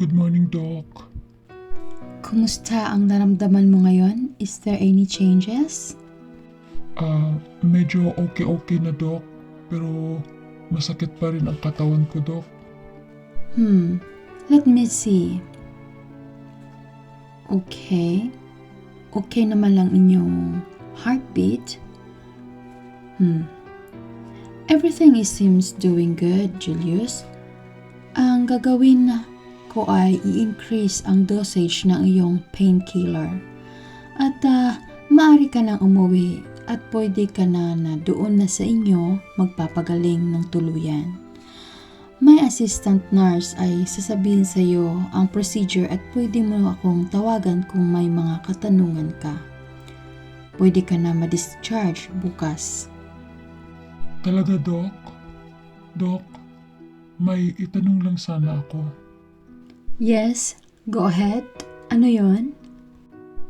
Good morning, Doc. Kumusta ang naramdaman mo ngayon? Is there any changes? Ah, medyo okay-okay na, Doc. Pero masakit pa rin ang katawan ko, Doc. Hmm, let me see. Okay. Okay naman lang inyong heartbeat. Hmm. Everything is seems doing good, Julius. Ang gagawin na ko ay i-increase ang dosage ng iyong painkiller. At ah, maaari ka nang umuwi at pwede ka na na doon na sa inyo magpapagaling ng tuluyan. May assistant nurse ay sasabihin sa iyo ang procedure at pwede mo akong tawagan kung may mga katanungan ka. Pwede ka na ma-discharge bukas. Talaga, Doc? Doc, may itanong lang sana ako. Yes, go ahead. Ano yon?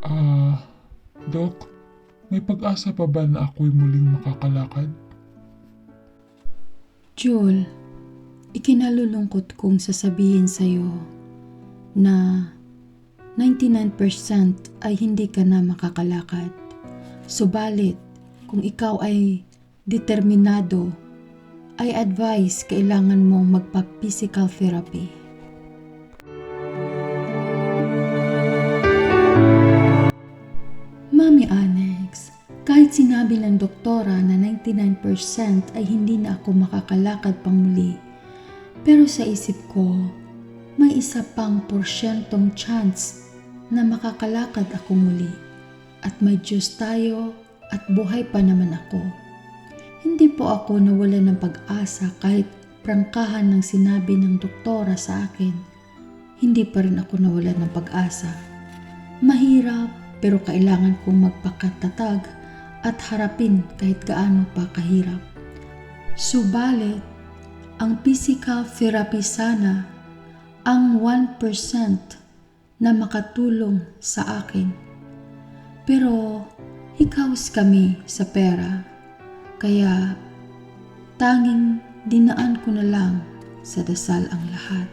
Ah, Doc, may pag-asa pa ba na ako'y muling makakalakad? Jewel, ikinalulungkot kong sasabihin sa iyo na 99% ay hindi ka na makakalakad. Subalit, kung ikaw ay determinado, ay advice kailangan mong magpa-physical therapy. Sinabi ng doktora na 99% ay hindi na ako makakalakad pang muli, pero sa isip ko, may isa pang porsyentong chance na makakalakad ako muli. At may Diyos tayo at buhay pa naman ako. Hindi po ako nawala ng pag-asa kahit prangkahan ng sinabi ng doktora sa akin. Hindi pa rin ako nawala ng pag-asa. Mahirap pero kailangan kong magpakatatag at harapin kahit gaano pa kahirap. Subalit, ang physical therapy sana ang 1% na makatulong sa akin. Pero hikaws kami sa pera, kaya tanging dinaan ko na lang sa dasal ang lahat.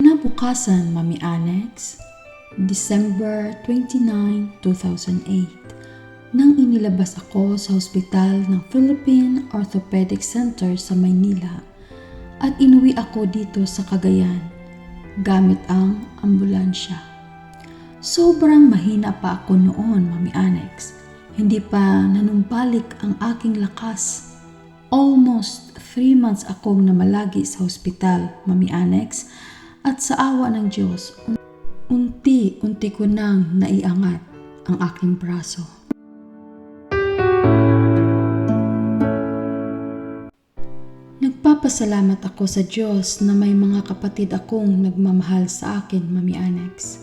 Nabukasan, Mami Annex, December 29, 2008, nang inilabas ako sa hospital ng Philippine Orthopedic Center sa Maynila at inuwi ako dito sa Cagayan gamit ang ambulansya. Sobrang mahina pa ako noon, Mami Annex. Hindi pa nanumbalik ang aking lakas. Almost 3 months akong namalagi sa hospital, Mami Annex, at sa awa ng Diyos, unti-unti ko nang naiangat ang aking braso. Nagpapasalamat ako sa Diyos na may mga kapatid akong nagmamahal sa akin, Mami Annex.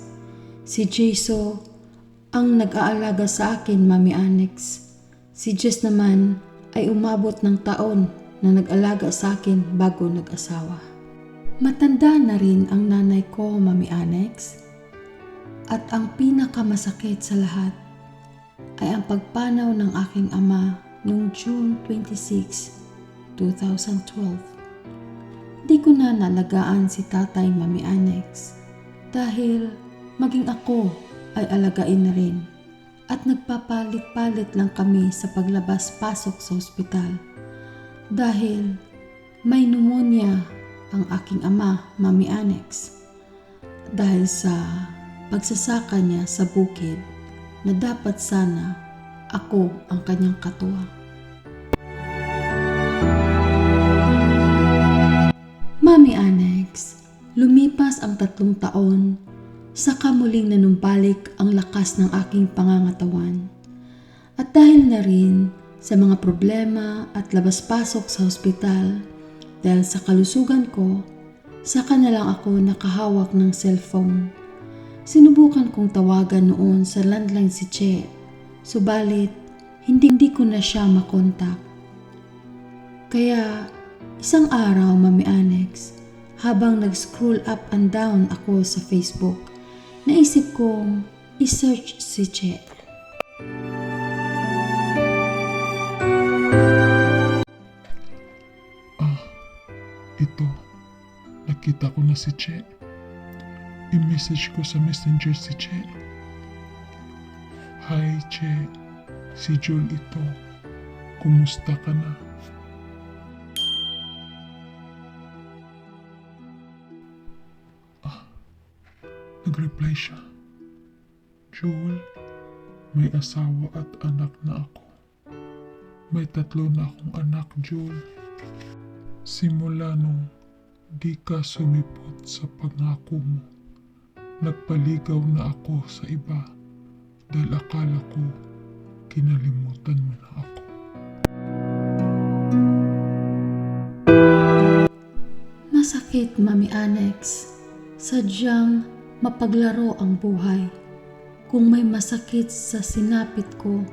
Si Jeso ang nag-aalaga sa akin, Mami Annex. Si Jess naman ay umabot ng taon na nag-alaga sa akin bago nag-asawa. Matanda na rin ang nanay ko, Mami Annex. At ang pinakamasakit sa lahat ay ang pagpanaw ng aking ama noong June 26, 2012. Di ko na nalagaan si tatay Mami Annex dahil maging ako ay alagain na rin at nagpapalit-palit lang kami sa paglabas-pasok sa ospital dahil may pneumonia ang aking ama, Mami Annex, dahil sa pagsasaka niya sa bukid na dapat sana ako ang kanyang katuwang. Mami Annex, lumipas ang tatlong taon, saka muling nanumbalik ang lakas ng aking pangangatawan. At dahil na rin sa mga problema at labas-pasok sa hospital, dahil sa kalusugan ko, saka na lang ako nakahawak ng cellphone. Sinubukan kong tawagan noon sa landline si Che, subalit hindi, hindi ko na siya makontak. Kaya isang araw, Mami Annex, habang nag-scroll up and down ako sa Facebook, naisip kong isearch si Che. Ah, ito. Nakita ko na si Che. I-message ko sa messenger si Che. Hi Che, si Joel ito. Kumusta ka na? Ah, nag-reply siya. Joel, may asawa at anak na ako. May tatlo na akong anak, Joel. Simula nung di ka sumipot sa pangako mo, nagpaligaw na ako sa iba dahil akala ko kinalimutan mo na ako. Masakit, Mami Annex. Sadyang mapaglaro ang buhay. Kung may masakit sa sinapit ko,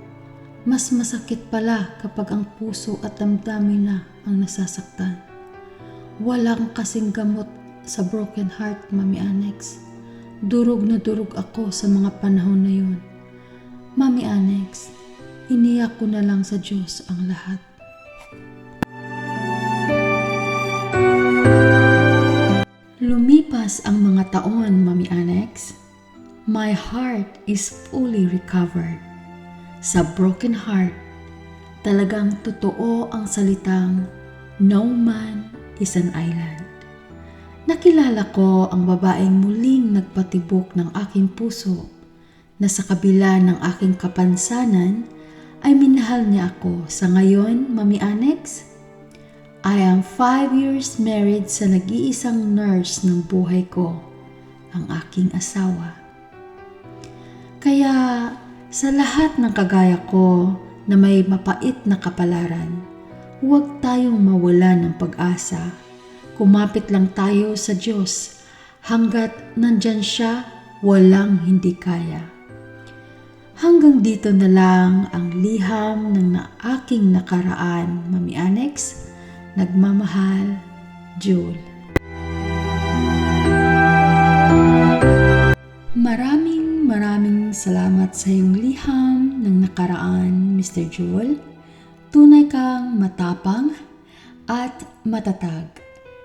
mas masakit pala kapag ang puso at damdamin na ang nasasaktan. Walang kasing gamot sa broken heart, Mami Annex. Durog na durog ako sa mga panahon na yun. Mami Annex, iniyak ko na lang sa Diyos ang lahat. Lumipas ang mga taon, Mami Annex. My heart is fully recovered. Sa broken heart, talagang totoo ang salitang No man is an island. Nakilala ko ang babaeng muling nagpatibok ng aking puso na sa kabila ng aking kapansanan ay minahal niya ako sa ngayon, Mami Annex. I am five years married sa nag-iisang nurse ng buhay ko, ang aking asawa. Kaya sa lahat ng kagaya ko na may mapait na kapalaran, huwag tayong mawala ng pag-asa. Kumapit lang tayo sa Diyos. Hanggat nandyan siya, walang hindi kaya. Hanggang dito na lang ang liham ng na aking nakaraan, Mami Annex. Nagmamahal, Jewel. Maraming maraming salamat sa iyong liham ng nakaraan, Mr. Jewel. Tunay kang matapang at matatag.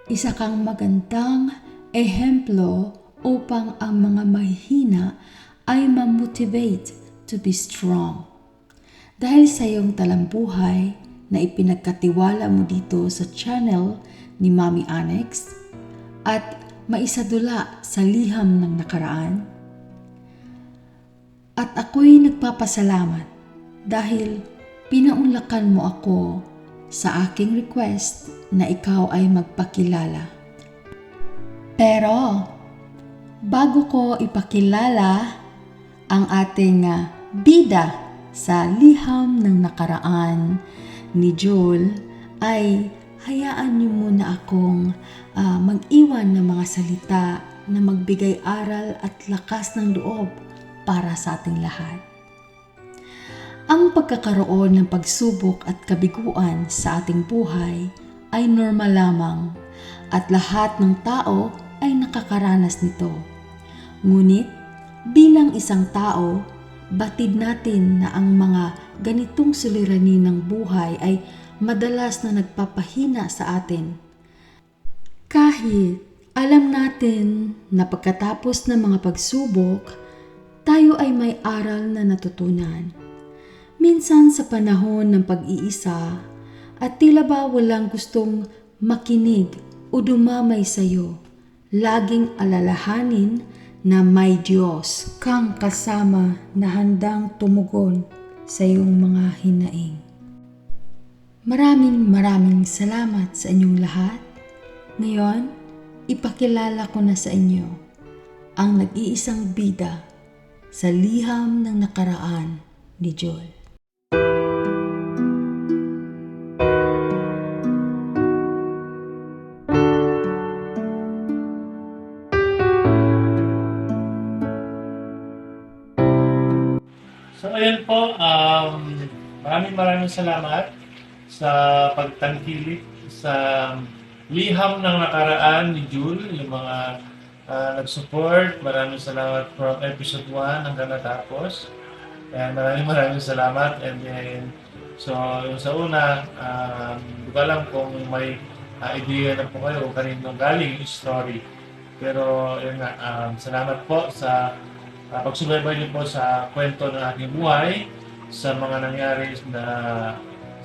Isa kang magandang ehemplo upang ang mga mahihina ay ma-motivate to be strong. Dahil sa iyong talambuhay na ipinagkatiwala mo dito sa channel ni Mami Annex at maisadula sa liham ng nakaraan, at ako'y nagpapasalamat dahil pinaunlakan mo ako sa aking request na ikaw ay magpakilala. Pero, bago ko ipakilala ang ating ah, bida sa liham ng nakaraan ni Joel, ay hayaan niyo muna akong ah, mag-iwan ng mga salita na magbigay aral at lakas ng loob para sa ating lahat. Ang pagkakaroon ng pagsubok at kabiguan sa ating buhay ay normal lamang at lahat ng tao ay nakakaranas nito. Ngunit bilang isang tao, batid natin na ang mga ganitong suliranin ng buhay ay madalas na nagpapahina sa atin. Kahit alam natin na pagkatapos ng mga pagsubok, tayo ay may aral na natutunan. Minsan sa panahon ng pag-iisa at tila ba walang gustong makinig o dumamay sa iyo, laging alalahanin na may Diyos kang kasama na handang tumugon sa iyong mga hinaing. Maraming maraming salamat sa inyong lahat. Ngayon, ipakilala ko na sa inyo ang nag-iisang bida sa liham ng nakaraan ni Joel. So ayun po, um, maraming maraming salamat sa pagtangkilik sa liham ng nakaraan ni Jul, yung mga ah, nag-support. Maraming salamat from episode 1 hanggang natapos. Kaya maraming maraming salamat. And then, so yung sa una, um, hindi ko alam kung may uh, idea na po kayo kung kanino galing yung story. Pero yun nga, um, salamat po sa uh, pagsubaybay niyo po sa kwento ng aking buhay, sa mga nangyari na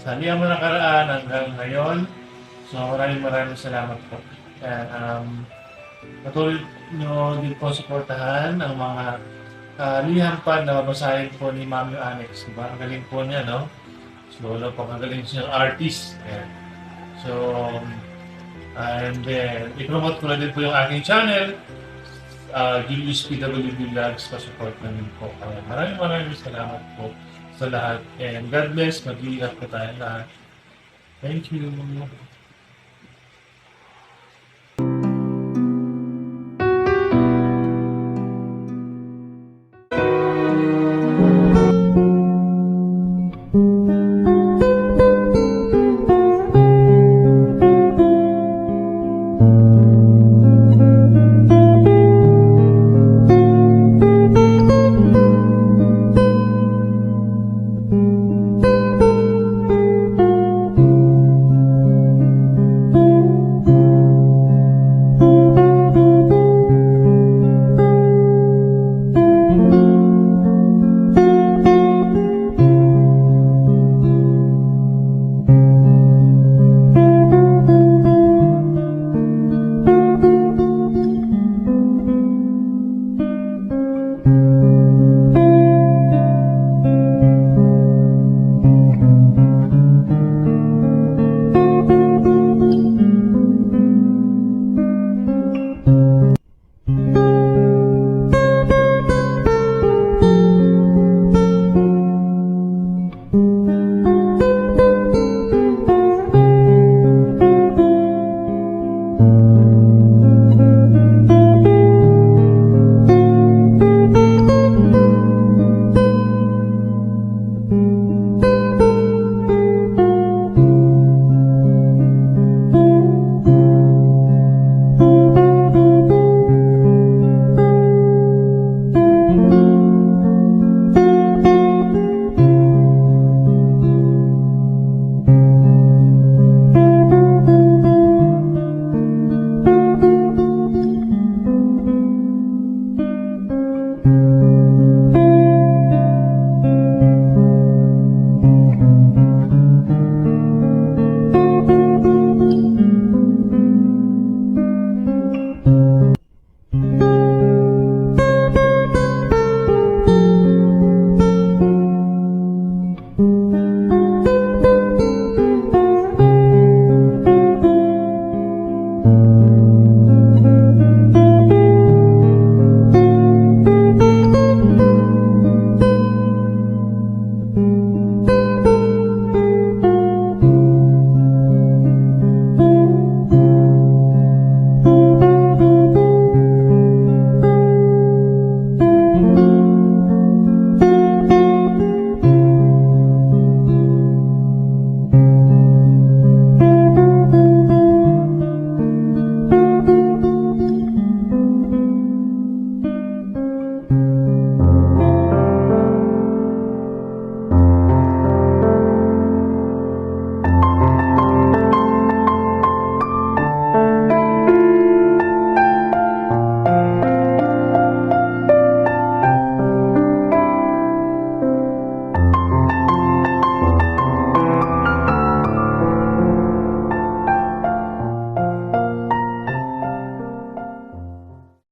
sa liyang na nakaraan hanggang ngayon. So maraming maraming salamat po. And, um, patuloy nyo din po suportahan ang mga uh, liham pa na babasahin po ni Mami Annex. Diba? Ang galing po niya, no? So, wala po ang galing siyang artist. Ayan. So, and then, i-promote ko na din po yung aking channel, uh, Julius PWB Vlogs, pa-support na din po. Kaya maraming maraming salamat po sa lahat. And God bless, mag-iingat po tayo lahat. Thank you.